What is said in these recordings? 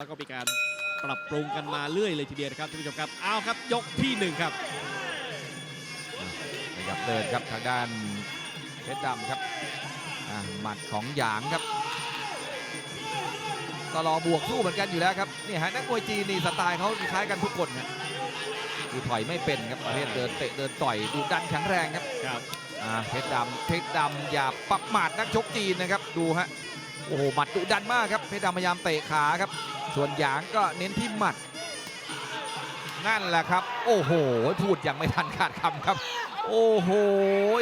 แล้วก็มีการปรับปรุงกันมาเรื่อยเลยทีเดียวนะครับท่านผู้ชมครับเอาครับยกที่หนึ่งครับขยับเดินครับทางด้านเพชรดำครับอะหมัดของหยางครับก็รอบวกสู้เหมือนกันอยู่แล้วครับนี่ฮะนักมวยจีนนี่สไตล์เขาคล้ายกันทุกคนนะคือถอยไม่เป็นครับประเภทเดินเตะเดินต่อยดูดันแข็งแรงครับครับอ่าเพชรดำเพชรดำอย่าปักหมัดนักชกจีนนะครับดูฮะโอ้โหหมัดดุดันมากครับเพชรดำพยายามเตะขาครับ ส่วนหยางก็เน้นที่หมัด นั่นแหละครับ โอ้โห พูดยังไม่ทันขาดคำครับ โอ้โห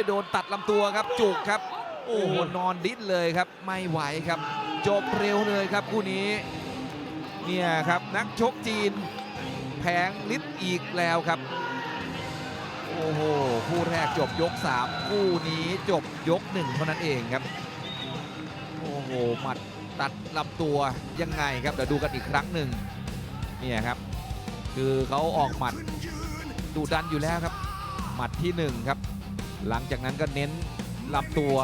โดนตัดลำตัวครับ จุกครับ โอ้โห นอนดิ้นเลยครับ ไม่ไหวครับ จบเร็วเลยครับคู่นี้ เนี่ยครับนักชกจีนแผงลิดอีกแล้วครับ โอ้โห คู่แรกจบยก 3 คู่นี้จบยก 1 เท่านั้นเองครับ โอ้โห หมัด ตัดลำตัวยังไงครับเดี๋ยวดูกันอีกครั้งหนึ่งเนี่ยครับ คือเขาออกหมัดดูดันอยู่แล้วครับ หมัดที่ 1 ครับ หลังจากนั้นก็เน้นลำตัว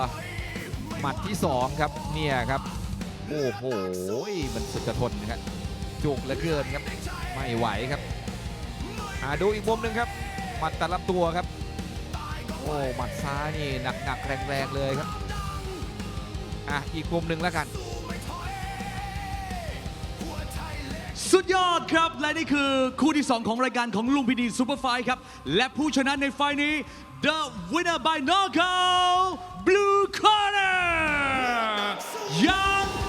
หมัดที่ 2 ครับเนี่ยครับ โอ้โหมันสุดจะทนนะครับจุกเหลือเกินครับ ไม่ไหวครับอาดูอีกมุมหนึ่งครับ หมัดตัดลำตัวครับ โอ้หมัดซ้ายนี่หนักๆแรงๆเลยครับอะอีกมุมหนึ่งแล้วกัน สุดยอดครับ และนี่คือคู่ที่ 2 ของรายการของลุงพินีซูเปอร์ไฟท์ครับ และผู้ชนะในไฟล์นี้ the winner by knockout blue corner Yang